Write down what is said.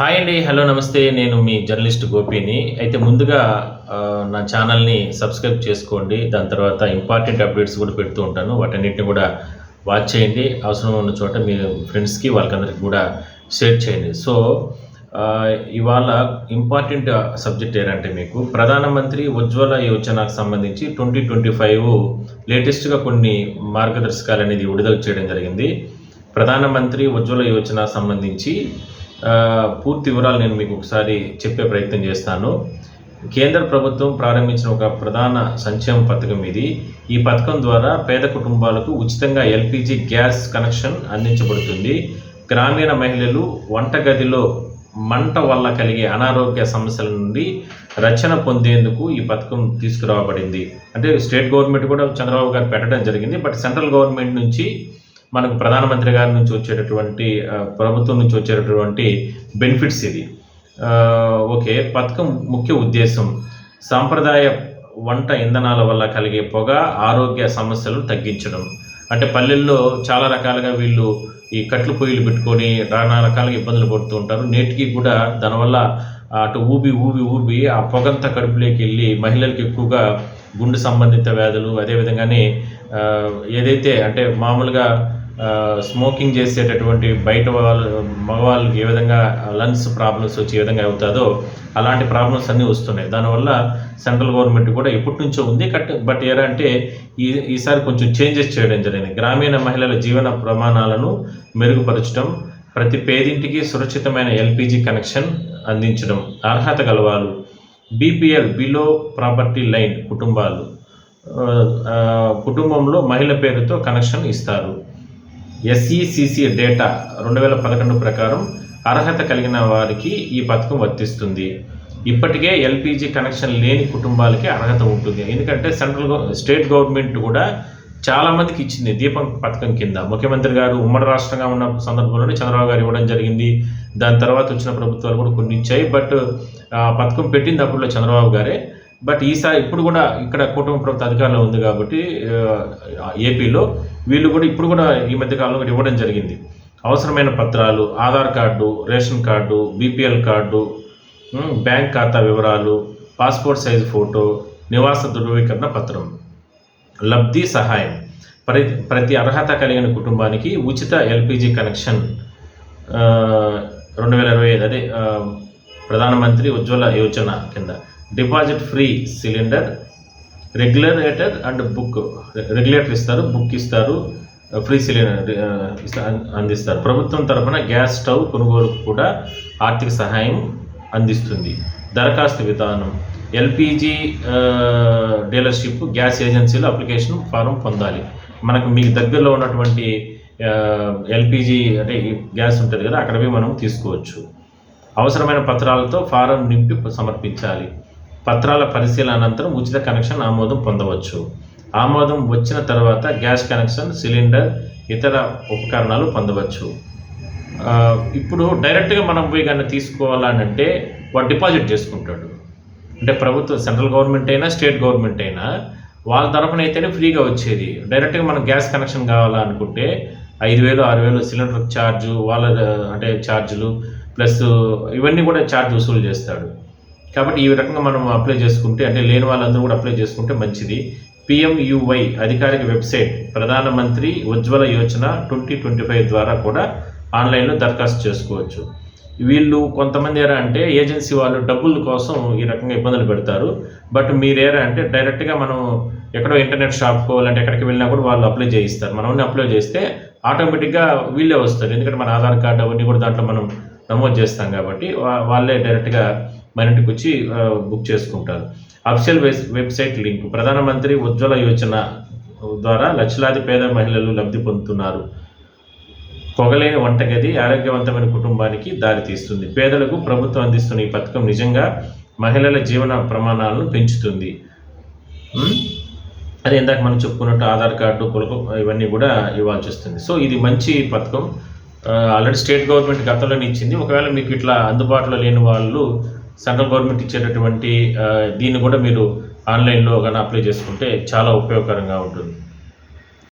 Hi అండి hello నమస్తే. నేను మీ జర్నలిస్ట్ గోపిని. అయితే ముందుగా నా ఛానల్ని సబ్స్క్రైబ్ చేసుకోండి. దాని తర్వాత ఇంపార్టెంట్ అప్డేట్స్ కూడా పెడుతూ ఉంటాను. వాటన్నిటిని కూడా వాచ్ చేయండి. అవసరం ఉన్న చోట మీ ఫ్రెండ్స్కి వాళ్ళకందరికి కూడా షేర్ చేయండి. సో ఇవాళ ఇంపార్టెంట్ సబ్జెక్ట్ ఏంటంటే మీకు ప్రధానమంత్రి ఉజ్వల యోజనకు సంబంధించి ట్వంటీ ట్వంటీ ఫైవ్ లేటెస్ట్గా కొన్ని మార్గదర్శకాలు అనేది విడుదల చేయడం జరిగింది. ప్రధానమంత్రి ఉజ్వల యోజన సంబంధించి పూర్తి వివరాలు నేను మీకు ఒకసారి చెప్పే ప్రయత్నం చేస్తాను. కేంద్ర ప్రభుత్వం ప్రారంభించిన ఒక ప్రధాన సంక్షేమ పథకం ఇది. ఈ పథకం ద్వారా పేద కుటుంబాలకు ఉచితంగా ఎల్పిజి గ్యాస్ కనెక్షన్ అందించబడుతుంది. గ్రామీణ మహిళలు వంటగదిలో మంట వల్ల కలిగే అనారోగ్య సమస్యల నుండి రక్షణ పొందేందుకు ఈ పథకం తీసుకురాబడింది. అంటే స్టేట్ గవర్నమెంట్ కూడా చంద్రబాబు గారు పెట్టడం జరిగింది. బట్ సెంట్రల్ గవర్నమెంట్ నుంచి మనకు ప్రధానమంత్రి గారి నుంచి వచ్చేటటువంటి ప్రభుత్వం నుంచి వచ్చేటటువంటి బెనిఫిట్స్ ఇది ఓకే పథకం ముఖ్య ఉద్దేశం సాంప్రదాయ వంట ఇంధనాల వల్ల కలిగే పొగ ఆరోగ్య సమస్యలు తగ్గించడం. అంటే పల్లెల్లో చాలా రకాలుగా వీళ్ళు ఈ కట్లు పొయ్యిలు పెట్టుకొని నానా రకాలుగా ఇబ్బందులు పడుతూ ఉంటారు. నేటికి కూడా దానివల్ల అటు ఊబి ఊబి ఊబి ఆ పొగంతా కడుపులోకి వెళ్ళి మహిళలకు ఎక్కువగా గుండె సంబంధిత వ్యాధులు అదేవిధంగానే ఏదైతే అంటే మామూలుగా స్మోకింగ్ చేసేటటువంటి బయట వాళ్ళు మగవాళ్ళకి ఏ విధంగా లంగ్స్ ప్రాబ్లమ్స్ వచ్చి ఏ విధంగా అవుతుందో అలాంటి ప్రాబ్లమ్స్ అన్నీ వస్తున్నాయి. దానివల్ల సెంట్రల్ గవర్నమెంట్ కూడా ఎప్పటి నుంచో ఉంది. కట్ బట్ ఎలా అంటే ఈ ఈసారి కొంచెం చేంజెస్ చేయడం జరిగింది. గ్రామీణ మహిళల జీవన ప్రమాణాలను మెరుగుపరచడం ప్రతి పేదింటికి సురక్షితమైన ఎల్పిజి కనెక్షన్ అందించడం అర్హత గలవారు బీపీఎల్ బిలో ప్రాపర్టీ లైన్ కుటుంబాలు కుటుంబంలో మహిళ పేరుతో కనెక్షన్ ఇస్తారు. ఎస్ఈసిసి డేటా రెండు వేల పదకొండు ప్రకారం అర్హత కలిగిన వారికి ఈ పథకం వర్తిస్తుంది. ఇప్పటికే ఎల్పిజి కనెక్షన్ లేని కుటుంబాలకి అర్హత ఉంటుంది. ఎందుకంటే సెంట్రల్ స్టేట్ గవర్నమెంట్ కూడా చాలామందికి ఇచ్చింది దీపం పథకం కింద. ముఖ్యమంత్రి గారు ఉమ్మడి రాష్ట్రంగా ఉన్న సందర్భంలోనే చంద్రబాబు గారు ఇవ్వడం జరిగింది. దాని తర్వాత వచ్చిన ప్రభుత్వాలు కూడా కొన్ని ఇచ్చాయి బట్ ఆ పథకం పెట్టింది అప్పుడులో చంద్రబాబు గారే. బట్ ఈసారి ఇప్పుడు కూడా ఇక్కడ కుటుంబ ప్రభుత్వ అధికారంలో ఉంది కాబట్టి ఏపీలో వీళ్ళు కూడా ఇప్పుడు కూడా ఈ మధ్య కాలంలో ఇవ్వడం జరిగింది. అవసరమైన పత్రాలు Aadhaar card ration card BPL card bank ఖాతా వివరాలు పాస్పోర్ట్ సైజ్ ఫోటో నివాస ధృవీకరణ పత్రం లబ్ధి సహాయం ప్రతి ప్రతి అర్హత కలిగిన కుటుంబానికి ఉచిత ఎల్పిజి కనెక్షన్ రెండు వేల ఇరవై ఐదు అదే ప్రధానమంత్రి ఉజ్వల యోజన కింద. Deposit free cylinder regulator and book regulator ఇస్తారు బుక్ ఇస్తారు ఫ్రీ సిలిండర్ అందిస్తారు. ప్రభుత్వం తరపున గ్యాస్ స్టవ్ కొనుగోలుకు కూడా ఆర్థిక సహాయం అందిస్తుంది. దరఖాస్తు విధానం. ఎల్పిజి డీలర్షిప్ గ్యాస్ ఏజెన్సీలో అప్లికేషన్ ఫారం పొందాలి. మనకు మీకు దగ్గరలో ఉన్నటువంటి ఎల్పిజి అంటే గ్యాస్ ఉంటుంది కదా అక్కడ మనం తీసుకోవచ్చు. అవసరమైన పత్రాలతో ఫారం నింపి సమర్పించాలి. పత్రాల పరిశీలన అనంతరం ఉచిత కనెక్షన్ ఆమోదం పొందవచ్చు. ఆమోదం వచ్చిన తర్వాత గ్యాస్ కనెక్షన్ సిలిండర్ ఇతర ఉపకరణాలు పొందవచ్చు. ఇప్పుడు డైరెక్ట్గా మనం పోయి కానీ తీసుకోవాలనంటే వాడు డిపాజిట్ చేసుకుంటాడు. అంటే ప్రభుత్వ సెంట్రల్ గవర్నమెంట్ అయినా స్టేట్ గవర్నమెంట్ అయినా వాళ్ళ తరఫున అయితేనే ఫ్రీగా వచ్చేది. డైరెక్ట్గా మనం గ్యాస్ కనెక్షన్ కావాలనుకుంటే ఐదు వేలు ఆరు వేలు సిలిండర్ ఛార్జు వాళ్ళ అంటే ఛార్జులు ప్లస్ ఇవన్నీ కూడా ఛార్జ్ వసూలు చేస్తాడు. కాబట్టి ఈ రకంగా మనం అప్లై చేసుకుంటే అంటే లేని వాళ్ళందరూ కూడా అప్లై చేసుకుంటే మంచిది. పిఎంయువై అధికారిక website Pradhan Mantri Ujjwala Yojana twenty twenty five ద్వారా కూడా ఆన్లైన్లో దరఖాస్తు చేసుకోవచ్చు. వీళ్ళు కొంతమంది ఏరా అంటే ఏజెన్సీ వాళ్ళు డబ్బుల కోసం ఈ రకంగా ఇబ్బందులు పెడతారు. బట్ మీరేరా అంటే డైరెక్ట్గా మనం ఎక్కడో ఇంటర్నెట్ షాప్కో లేదంటే ఎక్కడికి వెళ్ళినా కూడా వాళ్ళు అప్లై చేయిస్తారు. మనం అప్లై చేస్తే ఆటోమేటిక్గా వీళ్ళే వస్తారు. ఎందుకంటే మన ఆధార్ కార్డు అవన్నీ కూడా దాంట్లో మనం నమోదు చేస్తాం కాబట్టి వా- వాళ్ళే డైరెక్ట్గా మన ఇంటికి వచ్చి బుక్ చేసుకుంటారు. Official web website link. Pradhan Mantri Ujjwala Yojana ద్వారా లక్షలాది పేద మహిళలు లబ్ధి పొందుతున్నారు. పొగలేని వంటగది ఆరోగ్యవంతమైన కుటుంబానికి దారితీస్తుంది పేదలకు ప్రభుత్వం అందిస్తున్న ఈ పథకం నిజంగా మహిళల జీవన ప్రమాణాలను పెంచుతుంది. అదే ఇందాక మనం చెప్పుకున్నట్టు ఆధార్ కార్డు కులకు ఇవన్నీ కూడా ఇవ్వాల్సి వస్తుంది. సో ఇది మంచి పథకం. ఆల్రెడీ స్టేట్ గవర్నమెంట్ గతంలోనే ఇచ్చింది. ఒకవేళ మీకు ఇట్లా అందుబాటులో లేని వాళ్ళు సెంట్రల్ గవర్నమెంట్ ఇచ్చేటటువంటి దీన్ని కూడా మీరు ఆన్లైన్లో కానీ అప్లై చేసుకుంటే చాలా ఉపయోగకరంగా ఉంటుంది.